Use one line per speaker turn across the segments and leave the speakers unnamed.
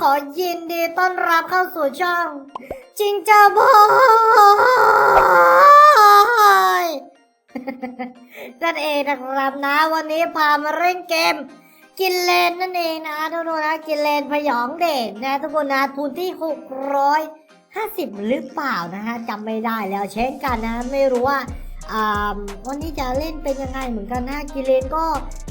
ขอยินดีต้อนรับเข้าสู่ช่อง จิงจ้าบอยนั่นเองนะครับนะ วันนี้พามาเล่นเกม กินเลนนั่นเองนะทุกคนนะกินเลนพยองเดชนะทุกคนนะทุนที่ 650 หรือเปล่านะฮะจำไม่ได้แล้วเช่นกันนะไม่รู้ว่าอ่าวันนี้จะเล่นเป็นยังไงเหมือนกันนะกินเลนก็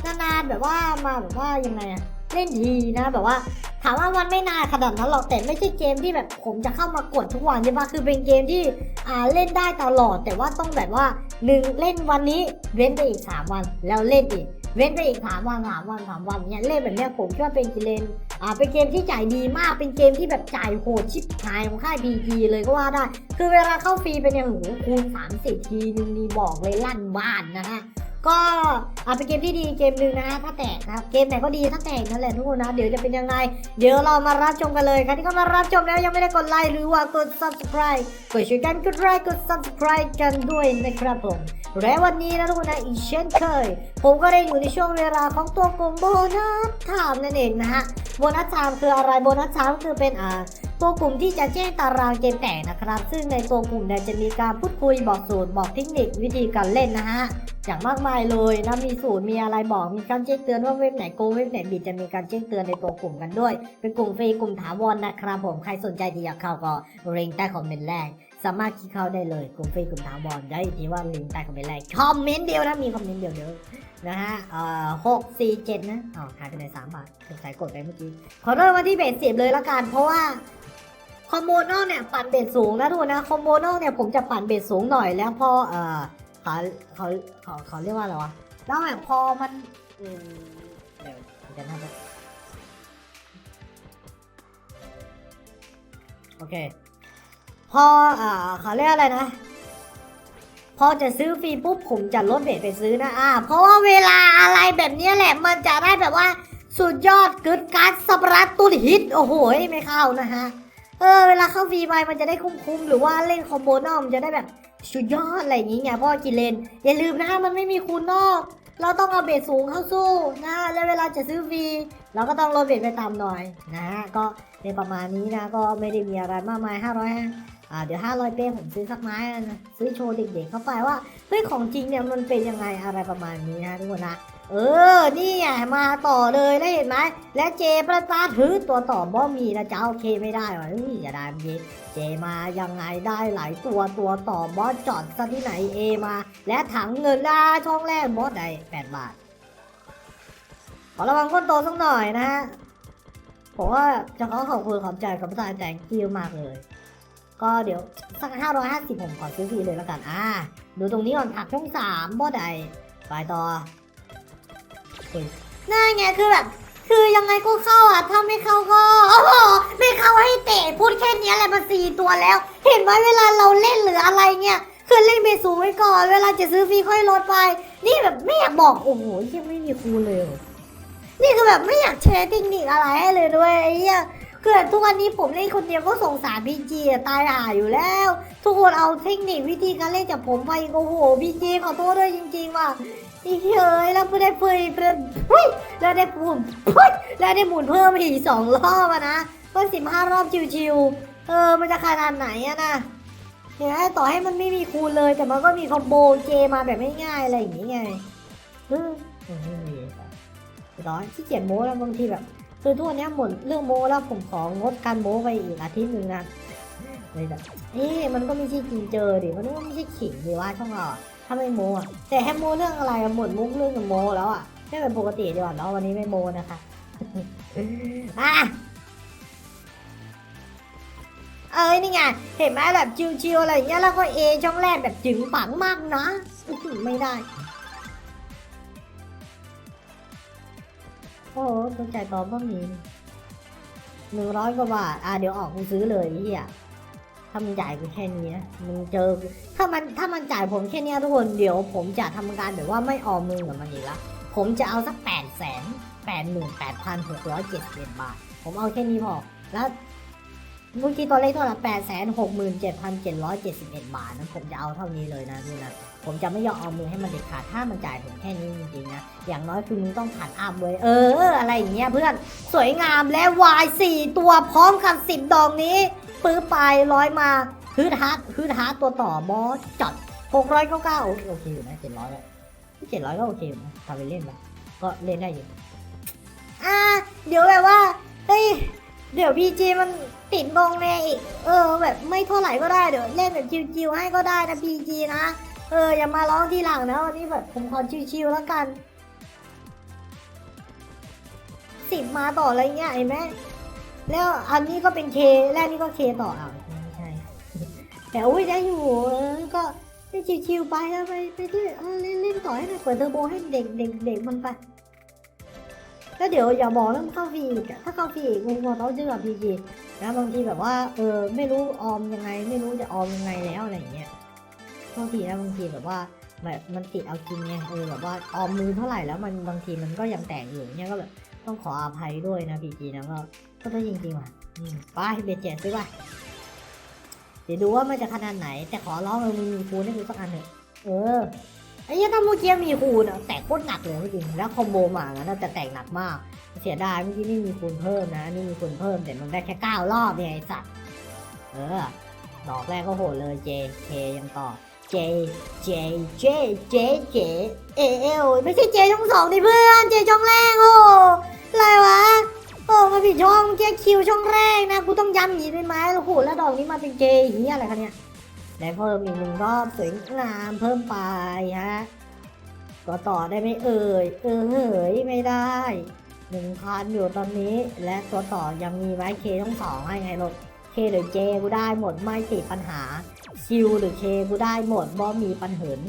นานๆแบบว่ามาแบบว่ายังไงอะ เล่นทีนะแบบว่าถามว่าวันไม่นานขนาดนั้นหรอกแต่ไม่ใช่เกมที่แบบผมจะเข้ามากดทุกวันใช่ปะคือเป็นเกมที่อ่าเล่นได้ตลอด แต่ว่าต้องแบบว่าหนึ่งเล่นวันนี้เว้นไปอีก 3 วัน แล้วเล่นอีก เว้นไปอีกสามวันสามวันสามวันเนี่ยเล่นแบบเนี้ยผมคิดว่าเป็นเกมอ่าเป็นเกมที่จ่ายดีมากเป็นเกมที่แบบจ่ายโหดชิบหายของค่าย BG เลยก็ว่าได้ คือเวลาเข้าฟรีเป็นอย่างหูคูณ30ทีนึงนี่บอกเลยลั่นบ้านนะฮะ ก็อ่าเป็นเกมที่ดีเกมหนึ่งนะฮะถ้าแตกนะครับเกมไหนก็ดีถ้าแตกนั่นแหละทุกคนนะเดี๋ยวจะเป็นยังไง เดี๋ยวเรามารับชมกันเลยใครที่เข้ามารับชมแล้วยังไม่ได้กดไลค์หรือว่ากด subscribe กดช่วยกันกดไลค์กด subscribe กันด้วยนะครับผมและวันนี้นะทุกคนนะอีกเช่นเคย ผมก็ได้อยู่ในช่วงเวลาของตัวกลมโบนัสไทม์นั่นเองนะฮะโบนัสไทม์คืออะไรโบนัสไทม์คือเป็นอ่า ตัวกลุ่มที่จะแจ้งตารางเกมแตกนะครับ ซึ่งในตัวกลุ่มเนี่ยจะมีการพูดคุยบอกสูตรบอกเทคนิควิธีการเล่นนะฮะอย่างมากมายเลยนะมีสูตรมีอะไรบอกมีการแจ้งเตือนว่าเว็บไหนโกเว็บไหนบิดจะมีการแจ้งเตือนในตัวกลุ่มกันด้วย เป็นกลุ่มฟรีกลุ่มถาวรนะครับผมใครสนใจที่อยากเข้าก็ลิงก์ใต้คอมเมนต์แรกสามารถคลิกเข้าได้เลยกลุ่มฟรีกลุ่มถาวรได้อีกทีว่าลิงก์ใต้คอมเมนต์แรกคอมเมนต์เดียวนะมีคอมเมนต์เดียวเดียวนะฮะเอ่อหกสี่เจ็ดนะอ๋อหายไปไหนสามบาทสงสัยกดไปเมื่อกี้ขอเริ่มมาที่เบสสิบเลยละกันเพราะว่า คอมโบนอกเนี่ยปั่นเบสสูงนะทุกคนนะคอมโบนอกเนี่ยผมจะปั่นเบสสูงหน่อยแล้วพอเอ่อเขาเขาเขาเขาเรียกว่าอะไรวะแล้วแบบพอมันอืมเดี๋ยวเดี๋ยวนะโอเค พออ่าเขาเรียกอะไรนะพอจะซื้อฟรีปุ๊บผมจะลดเบสไปซื้อนะอ่าเพราะว่าเวลาอะไรแบบนี้แหละ มันจะได้แบบว่าสุดยอดเกิดการสับรัดตุนฮิต โอ้โห ไม่เข้านะฮะ เออเวลาเข้าฟรีไปมันจะได้คุ้มๆหรือว่าเล่นคอมโบนอกมันจะได้แบบสุดยอดอะไรอย่างงี้ไงเพราะว่ากินเลนอย่าลืมนะมันไม่มีคูณนอก เราต้องเอาเบสสูงเข้าสู้นะแล้วเวลาจะซื้อฟรีเราก็ต้องลดเบสไปตามหน่อยนะฮะก็ในประมาณนี้นะก็ไม่ได้มีอะไรมากมาย500 อ่าเดี๋ยว 500 เป้ผมซื้อสักไม้นะซื้อโชว์เด็กๆเข้าไปว่าเฮ้ยของจริงเนี่ยมันเป็นยังไงอะไรประมาณนี้นะทุกคนนะเออ นี่ไงมาต่อเลยแล้วเห็นไหม และเจประตาถือตัวต่อบ่มีนะจะโอเคไม่ได้วะเฮ้ยอย่าได้เจเจมายังไงได้หลายตัวตัวต่อบอสจอดซะที่ไหนเอมา และถังเงินล่าช่องแรกบอสได้แปดบาท ขอระวังก้นโตสักหน่อยนะฮะผมว่าจะขอขอบคุณขอบใจกับประธานแต่งกิ้วมากเลย ก็เดี๋ยวสักห้าร้อยห้าสิบผมขอซื้อฟรีเลยแล้วกัน อ่า ดูตรงนี้ก่อนผักช่องสามบอสใดไปต่อน่าไงคือแบบ คือยังไงก็เข้าอะ ถ้าไม่เข้าก็ โอ้โห ไม่เข้าให้เตะ พูดแค่นี้แหละมันสี่ตัวแล้ว เห็นไหมเวลาเราเล่นหรืออะไรเนี่ยคือเล่นเบสสูงไว้ก่อน เวลาจะซื้อฟรีค่อยลดไป นี่แบบไม่อยากบอก โอ้โหยังไม่มีครูเลย นี่คือแบบไม่อยากแชร์เทคนิคอะไรให้เลยด้วยไอ้เหี้ย คือแบบทุกวันนี้ผมเล่นคนเดียวก็สงสารพีจีตายห่าอยู่แล้ว ทุกคนเอาเทคนิควิธีการเล่นจากผมไปโอ้โหพีจีขอโทษด้วยจริงๆว่ะอีเฮ้ยแล้วไม่ได้เพิ่มเพิ่มเฮ้ยแล้วได้ปุ่มเฮ้ยแล้วได้หมุนเพิ่มอีกสองรอบอะนะก็สิบห้ารอบชิวๆเออมันจะขนาดไหนอะนะเห็นไหมต่อให้มันไม่มีคูณเลย แต่มันก็มีคอมโบเจมาแบบไม่ง่ายอะไรอย่างงี้ไงเออไม่มีร้อยที่เกียจโม้แล้วบางทีแบบ คือทุกวันเนี้ยหมดเรื่องโมแล้วผมของดการโมไปอีกอาทิตย์หนึ่งนะเลยแบบเอ๊มันก็ไม่ใช่จริงเจอดิมันก็ไม่ใช่ขิงดีว่าช่องเราอถ้าไม่โมอะแต่แค่โมเรื่องอะไรหมดมุกเรื่องโมแล้วอะไม่เป็นปกติดีกว่าเนาะวันนี้ไม่โมนะคะอะเอ้ยนี่ไงเห็นไหมแบบชิวๆอะไรอย่างเงี้ยแล้วก็เอช่องแรกแบบจึงปังมากนะไม่ได้ โอ้โหต้องจ่ายต่อบ้างนี้หนึ่งร้อยกว่าบาท อะเดี๋ยวออกกูซื้อเลยเฮียถ้ามันจ่ายกูแค่นี้มึงเจอ ถ้ามันถ้ามันจ่ายผมแค่นี้ทุกคน เดี๋ยวผมจะทำการแบบว่าไม่ออมมือกับมันอีกละ ผมจะเอาสักแปดแสนแปดหมื่นแปดพันหกร้อยเจ็ดสิบเอ็ดบาท ผมเอาแค่นี้พอ แล้ว เมื่อกี้ตัวเลขเท่าไหร่แปดแสนหกหมื่นเจ็ดพันเจ็ดร้อยเจ็ดสิบเอ็ดบาทนะผมจะเอาเท่านี้เลยนะดูนะผมจะไม่ยอมเอามือให้มันเด็ดขาดถ้ามันจ่ายผมแค่นี้จริงๆนะ อย่างน้อยคือมึงต้องผ่านอัพเลยเออ อะไรอย่างเงี้ยเพื่อน สวยงามและวายสี่ตัวพร้อมกับสิบดอกนี้ ปื้อไปร้อยมาฮืดฮาร์ดฮืดฮาร์ดตัวต่อบอสจัดหกร้อยเก้าเก้าโอเคอยู่นะเจ็ดร้อยเจ็ดร้อยก็โอเคอยู่นะทำไปเล่นไปก็เล่นได้อยู่อ่าเดี๋ยวแบบว่าเฮ้ย เดี๋ยวพีจีมันติดลงแน่อีก เออ แบบไม่เท่าไหร่ก็ได้เดี๋ยวเล่นแบบชิวๆให้ก็ได้นะพีจีนะ เอออย่ามาร้องทีหลังนะวันนี้แบบผมขอชิวๆแล้วกันสิบมาต่ออะไรเงี้ยเห็นไหมแล้วอันนี้ก็เป็นเคแรกนี่ก็เคต่ออะไม่ใช่แต่อุ้ยได้อยู่ก็ได้ชิวๆไปแล้วไปไปเออเล่นเล่นต่อให้หน่อยเปิดเทอร์โบให้เด็กเด็กเด็กมันไป แล้วเดี๋ยวอย่าบอกแล้วมันเข้าฟรีอีกถ้าเข้าฟรีอีกมึงบอกต้องเจอกับพีจีนะบางทีแบบว่าเออไม่รู้ออมยังไง ไม่รู้จะออมยังไงแล้วอะไรอย่างเงี้ยบางทีนะบางทีแบบว่าแบบมันติดเอาจริงไงเออแบบว่าออมมือเท่าไหร่แล้วมันบางทีมันก็ยังแตกอยู่เนี่ยก็แบบต้องขออภัยด้วยนะพีจีนะก็ก็ต้องจริงๆว่ะไปเบียดเจ็ดซื้อไปเดี๋ยวดูว่ามันจะขนาดไหน แต่ขอร้องเออมึงมีคูณให้กูสักอันเถอะเออ ไอ้เหี้ยถ้าเมื่อกี้มีคูณแตกโคตรหนักเลยจริงแล้วคอมโบมาแล้วน่าจะแตกหนักมาก เสียดายเมื่อกี้นี่มีคูณเพิ่มนะ นี่มีคูณเพิ่มแต่มันได้แค่เก้ารอบเนี่ยไอ้สัตว์เออดอกแรกก็โหดเลย J K ยังต่อ J J J J J A L ไม่ใช่ J ช่องสองดิเพื่อน J ช่องแรกโอ้อะไรวะโอ้มาผิดช่องแค่คิวช่องแรกนะกูต้องย้ำอย่างนี้ได้ไหมโอ้โหแล้วดอกนี้มาเป็น J เฮียอะไรคะเนี่ย ได้เพิ่มอีกหนึ่งรอบสวยงามเพิ่มไปฮะก็ต่อได้ไหมเอ่ย เออเฮ้ยไม่ได้หนึ่งพันอยู่ตอนนี้ และตัวต่อยังมีไว้เคต้องสองให้ไงลูกเคหรือเจกูได้หมดไม่ติดปัญหาคิวหรือเคกูได้หมดบ่มีปัญหา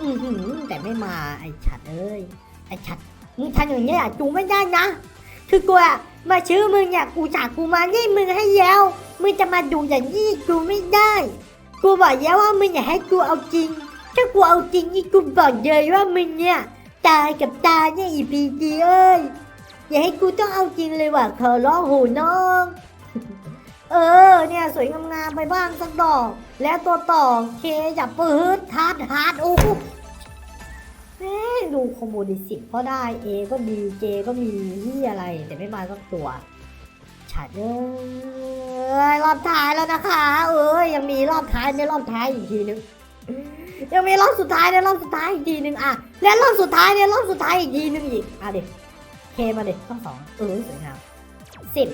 อือหือแต่ไม่มาไอ้ฉัดเอ้ยไอ้ฉัดมึงทำอย่างนี้ยอะจูไม่ได้นะ คือกูอะมาชื่อมึงเนี่ยกูจากกูมานี่มึงให้แย้วมึงจะมาดูอย่างนี้กูไม่ได้ กูบอกแล้วว่ามึงอย่าให้กูเอาจริง ถ้ากูเอาจริงนี่กูบอกเลยว่ามึงเนี่ย ตายกับตายเนี่ยอีพีดีเอ้ย อย่าให้กูต้องเอาจริงเลยว่ะขอร้องหูน้อง เออ เนี่ยสวยงามๆไปบ้างสักดอก แล้วตัวต่อเคจับปืดฮาร์ดฮาร์ดโอ้โหแม่ดูคอมโบดิสิบก็ได้ A ก็ดี J ก็มีที่อะไรแต่ไม่มาสักตัว ฉัดเอ้ยรอบท้ายแล้วนะคะ เอ้ยยังมีรอบท้ายในรอบท้ายอีกทีนึงยังมีรอบสุดท้ายในรอบสุดท้ายอีกทีนึงอะและรอบสุดท้ายในรอบสุดท้ายอีกทีนึงอีกอะดิเคมาดิต้องสองเออสวยงามสิบ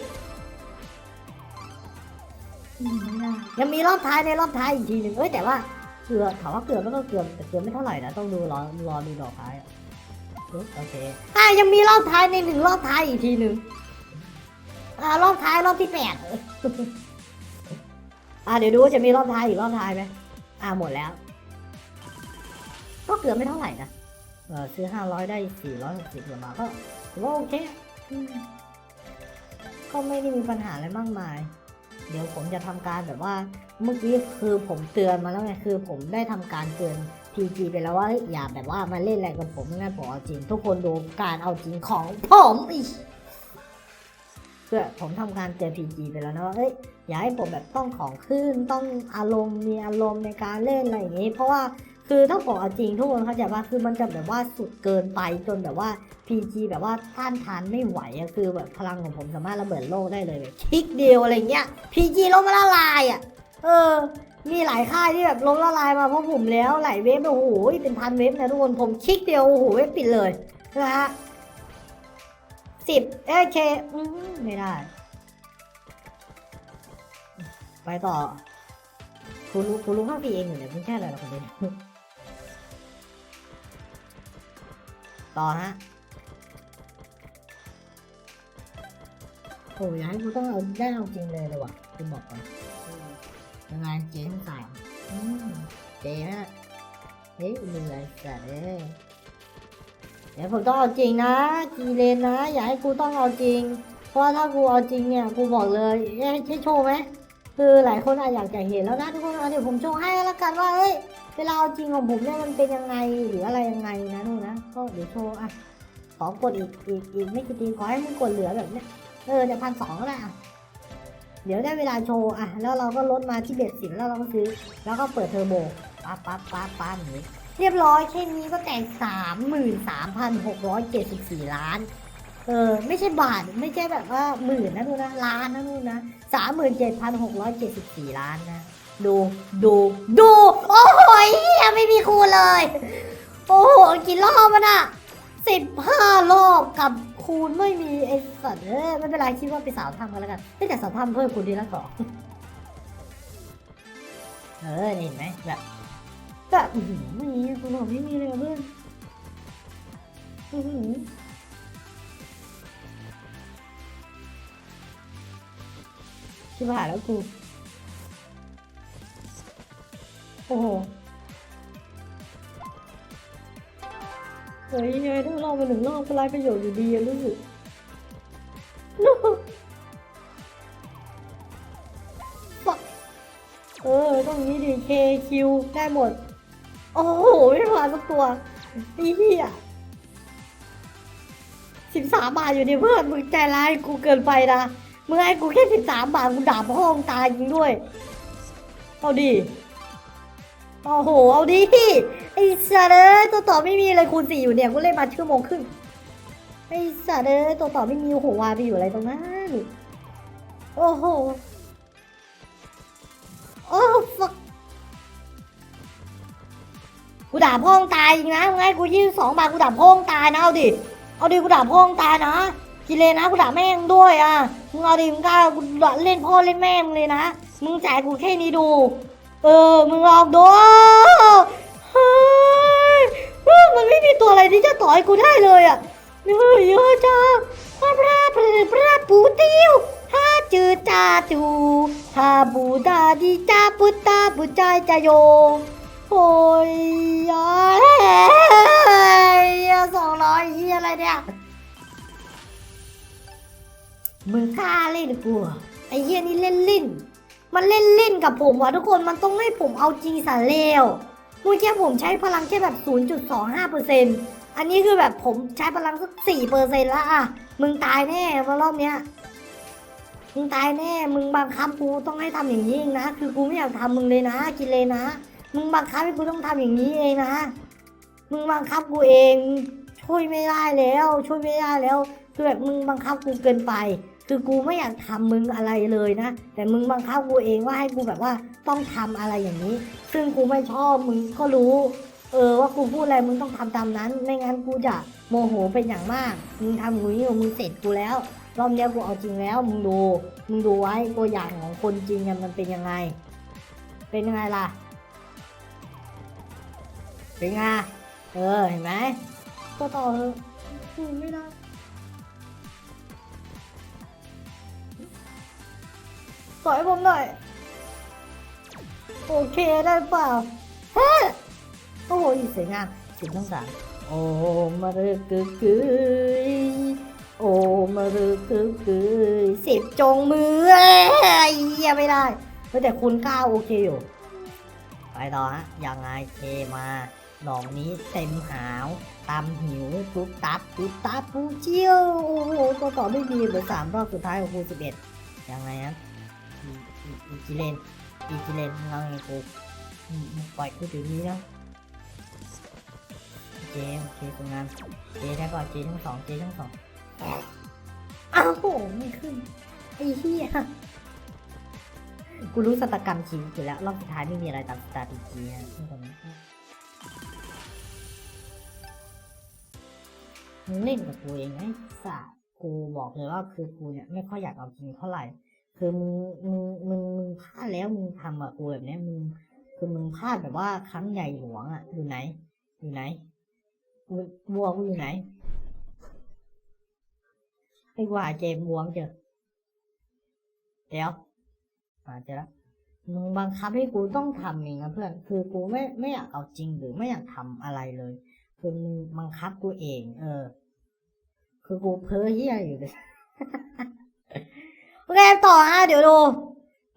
ยังมีรอบท้ายในรอบท้ายอีกทีหนึ่งเอ้ยแต่ว่าเกลือถามว่าเกลือมันก็เกลือแต่เกลือไม่เท่าไหร่นะต้องดูรอรอดูดอกท้ายอะเอ้ยโอเคอะยังมีรอบท้ายในหนึ่งรอบท้ายอีกทีหนึ่ง อ่ารอบท้ายรอบที่แปดอะเดี๋ยวดูว่าจะมีรอบท้ายอีกรอบท้ายไหมอะหมดแล้ว ก็เกือบไม่เท่าไหร่นะเออซื้อห้าร้อยได้สี่ร้อยหกสิบมาก็ว่าโอเคก็ไม่ได้มีปัญหาอะไรมากมาย เดี๋ยวผมจะทำการแบบว่า เมื่อกี้คือผมเตือนมาแล้วไงคือ ผมได้ทำการเตือน PG ไปแล้วว่าอย่าแบบว่ามาเล่นอะไรกับผมไม่งั้นผมเอาจริง ทุกคนดูการเอาจริงของผมอีก เพื่อผมทำการเตือน PG ไปแล้วนะว่าเอ้ยอย่าให้ผมแบบต้องของขึ้นต้องอารมณ์มีอารมณ์ในการเล่นอะไรอย่างนี้ เพราะว่าคือถ้าผมเอาจริงทุกคนเข้าใจว่าคือมันจะแบบว่าสุดเกินไปจนแบบว่า PG แบบว่าต้านทานไม่ไหวอะคือแบบพลังของผมสามารถระเบิดโลกได้เลยแบบคลิกเดียวอะไรเงี้ย PG ล้มละลายอะเออ มีหลายค่ายที่แบบล้มละลายมาเพราะผมแล้วหลายเว็บโอ้โหเป็นพันเว็บนะทุกคนผมคลิกเดียวโอ้โหเว็บปิดเลยนะฮะ สิบเอเคไม่ได้ ไปต่อคุณรู้คุณรู้ข้างพี่เองอยู่เนี่ยคุณแค่อะไรหรอคนเดียต่อฮะโอ้ยอยากให้กูต้องเอาได้เอาจริงเลยเลยว่ะคุณบอกก่อนยังไงเจ๊ทั้งสามเจ๊ฮะเฮ้ยเหนื่อยจัดเลย ดี๋ยวผมต้องเอาจริงนะกีเลนนะ อย่าให้กูต้องเอาจริง เพราะถ้ากูเอาจริงเนี่ยกูบอกเลยเอ๊ะใช่โชว์ไหมคือหลายคนอาจอยากจะเห็นแล้วนะทุกคนเดี๋ยวผมโชว์ให้แล้วกันว่าเอ้ยเวลาเอาจริงของผมเนี่ยมันเป็นยังไงหรืออะไรยังไงนะนู่นนะก็เดี๋ยวโชว์อะขอกดอีกอีกอีกไม่กี่ทีขอให้มึงกดเหลือแบบเนี้ยเออเดี๋ยวพันสองก็ได้อะเดี๋ยวได้เวลาโชว์อะแล้วเราก็ลดมาที่เบ็ดสิบแล้วเราก็ซื้อ แล้วก็เปิดเทอร์โบปั๊บปั๊บปั๊บปั๊บอย่างนี้ เรียบร้อยแค่นี้ก็แตกสามหมื่นสามพันหกร้อยเจ็ดสิบสี่ล้าน เออ ไม่ใช่บาท ไม่ใช่แบบว่าหมื่นนะดูนนะล้านนะดูนะสามหมื่นเจ็ดพันหกร้อยเจ็ดสิบสี่ล้านนะ ดูดูดู โอ้โหเฮียไม่มีคูเลย โอ้โหกี่รอบมันอะสิบห้ารอบกับคูณไม่มีไอ้สัตว์เอ้ไม่เป็นไรคิดว่าไปสาวทำกันแล้วกันไม่แต่สาวทำเพิ่มคูณดีละสองเออนี่เห็นไหมแบบ แบบอื้อหือไม่มีคุณบอกไม่มีเลยอะเพื่อนอื้อชิบหายแล้วกู โอ้โหเฮ้ยไงถ้ารอบไปหนึ่งรอบก็ไร้ประโยชน์อยู่ดีอะลูกเออต้องนี้ดิเคคิวได้หมด อ้โหไม่ผ่านสักตัวไอ้เหี้ยสิบสามบาทอยู่ดิเพื่อนมึงใจร้ายกูเกินไปนะมึงให้กูแค่สิบสามบาทกูด่าพ่อมึงตายจริงด้วย เอาดิโอ้โห เอาดิไอ้สัตว์เอ้ยตัวต่อไม่มีเลยคูณสี่อยู่เนี่ยกูเล่นมาชั่วโมงครึ่งไอ้สัตว์เอ้ยตัวต่อไม่มีโอ้โหวาไปอยู่อะไรตรงนั้นโอ้โหโอ้ฟั กูด่าพ่องตายจริงนะงให้กูยี่สิบสองบาทกูด่าพ่องตายนะเอาดิ เอาดิกูด่าพ่องตายนะกินเลยนะกูด่าแม่งด้วยอะ มึงเอาดิมึงกล้ากูเล่นพ่อเล่นแม่มึงเลยนะ มึงจ่ายกูแค่นี้ดู เออ มึงลองดูเฮ้ยมันไม่มีตัวอะไรที่จะต่อยกูได้เลยอะเฮ้ยเยอะจังพระพระพระพระปูติวฮาจือจาจูฮาบูดาดีจาปุตตาบุจายจโย โอ้ยย้าสองร้อยเฮียอะไรเนี่ยมึงกล้าเล่นกูไอ้เฮียนี่เล่นลิ้น มันเล่นเล่นกับผมว่ะทุกคนมันต้องให้ผมเอาจริงสารเลวเมื่อกี้ผมใช้พลังแค่แบบ 0.25%อันนี้คือแบบผมใช้พลังสัก 4%แล้วอะ มึงตายแน่มารอบเนี้ย มึงตายแน่ มึงบังคับกูต้องให้ทำอย่างนี้นะ คือกูไม่อยากทำมึงเลยนะ กินเลยนะ มึงบังคับให้กูต้องทำอย่างนี้เองนะมึงบังคับกูเองช่วยไม่ได้แล้ว ช่วยไม่ได้แล้วคือแบบมึงบังคับกูเกินไป คือกูไม่อยากทำมึงอะไรเลยนะ แต่มึงบังคับกูเองว่าให้กูแบบว่าต้องทำอะไรอย่างนี้ ซึ่งกูไม่ชอบมึงก็รู้ เออว่ากูพูดอะไรมึงต้องทำตามนั้น ไม่งั้นกูจะโมโหเป็นอย่างมาก มึงทำกูนี่มึงเสร็จกูแล้วรอบเนี้กูเอาจริงแล้วมึงดู มึงดูไว้ตัวอย่างของคนจริงอะมันเป็นยังไง เป็นยังไงล่ะ เป็นไงเออเห็นไหมก็ต่อเถอะพูดไม่ได้ต่อยผมหน่อย โอเคได้เปล่าฮะโอ้โหสวยงามสิบทั้งสามโอ้มารึกกึกกึยโอ้มารึกกึกกึยสิบจงมือเอ้ยเหี้ยไม่ได้เฮ้ยแต่คุณเก้าโอเคอยู่ ไปต่อฮะยังไงเคมา ดอกนี้เต็มหาวตำหิวตุ๊บตับตุ๊บตับปูเจียว โอ้โหตัวต่อไม่ดีเหลือสามรอบสุดท้ายของคูสิบเอ็ดยังไงครับอีอีอีกิเลนอีกิเลนมึงเอาไงกูปล่อยกูถึงนี้นะเจโอเคสวยงามเจได้ป่ะเจทั้งสองเจทั้งสองอ้าวโหไม่ขึ้นไอ้เหี้ยกูรู้สตกรรมชีวิตอยู่แล้วรอบสุดท้ายไม่มีอะไรตามสตาร์ทีจีนะทุกคน มึงเล่นกับกูเองไอ้สัสกูบอกเลยว่าคือกูเนี่ยไม่ค่อยอยากเอาจริงเท่าไหร่ คือมึงมึงมึงมึงพลาดแล้วมึงทำอะกูแบบเนี้ยมึงคือมึงพลาดแบบว่าครั้งใหญ่หลวงอะอยู่ไหน อยู่ไหนบัวกูอยู่ไหนไอ้ว่าเจมบัวงเจอเดี๋ยวอ่าเจอแล้ว มึงบังคับให้กูต้องทำเองนะเพื่อน คือกูไม่ไม่อยากเอาจริงหรือไม่อยากทำอะไรเลย คือมึงบังคับกูเอง เออ คือกูเพ้อเฮียอยู่เลยโอเคต่อฮะเดี๋ยวดู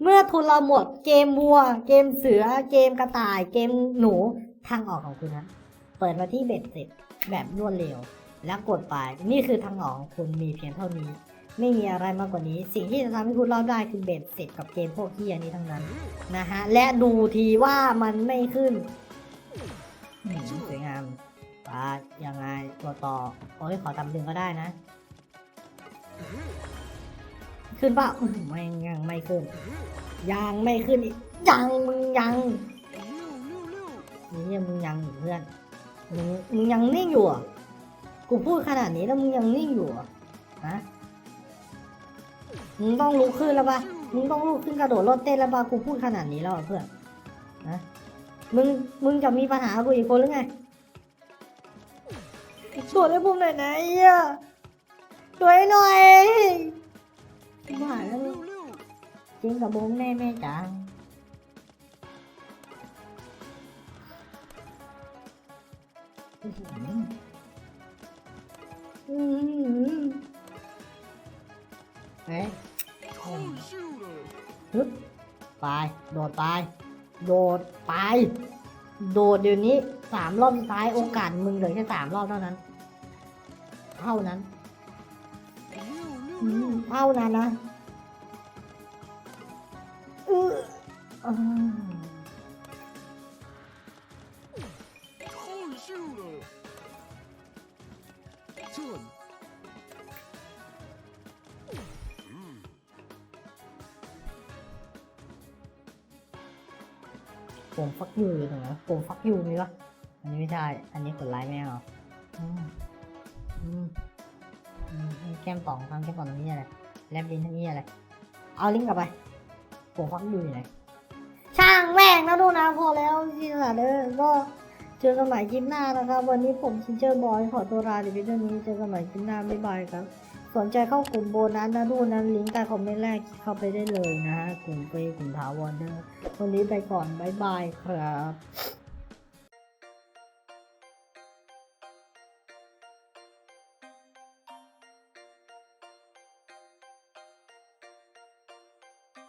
เมื่อทุนเราหมดเกมวัว เกมเสือเกมกระต่าย เกมหนูทางออกของคุณนะเปิดมาที่เบ็ดเสร็จแบบรวดเร็ว แล้วกดไป นี่คือทางออกของคุณมีเพียงเท่านี้ ไม่มีอะไรมากกว่านี้ สิ่งที่จะทำให้คุณรอดได้คือเบ็ดเสร็จกับเกมพวกที่อันนี้ทั้งนั้นนะฮะ และดูทีว่ามันไม่ขึ้นสวยงามปายังไงตัวต่อ โอ้ยขอตำลึงก็ได้นะ ขึ้นป่ะไม่ยังไม่ขึ้น ยังไม่ขึ้นอีกยังมึงยังนี่มึงยังอยู่เพื่อนมึงมึงยังนิ่งอยู่อะกูพูดขนาดนี้แล้วมึงยังนิ่งอยู่อะฮะ มึงต้องลุกขึ้นแล้วปะมึงต้องลุกขึ้นกระโดดโลดเต้นแล้วปะกูพูดขนาดนี้แล้วอะเพื่อนนะมึงมึงจะมีปัญหากับกูอีกคนหรือไงช่วยให้ผมหน่อยนะไอ้เหี้ยช่วยหน่อยบ้าแล้วจริงกับ bốn แน่แม่จ๋าอื้อ ฮึบไป โดดไป โดดไป โดดเดี๋ยวนี้สามรอบสุดท้ายโอกาสมึงเหลือแค่สามรอบเท่านั้น เท่านั้นเท่านั้นนะอืออ ยูอยู่ตรงไหนผมฟักยูมีปะอันนี้ไม่ใช่ อันนี้กดไลค์ไม่เอาอืมอืมอืมแก้มป่องทำแก้มป่องตรงนี้อะไรแลบลิ้นตรงนี้อะไร เอาลิงก์กลับไปผมฟักยูอยู่ไหนช่างแม่งนะดูนะพอแล้วที่สาเด้อก็เจอกันใหม่คลิปหน้านะครับ วันนี้ผมชินเจอร์บอยขอตัวลาในวิดีโอนี้เจอกันใหม่คลิปหน้าบ๊ายบายครับ สนใจเข้ากลุ่มโบนัสนะดูนะลิงก์ใต้คอมเมนต์แรกเข้าไปได้เลยนะฮะกลุ่มเฟย์กลุ่มถาวรเด้อวันนี้ไปก่อน บ๊ายบายครับ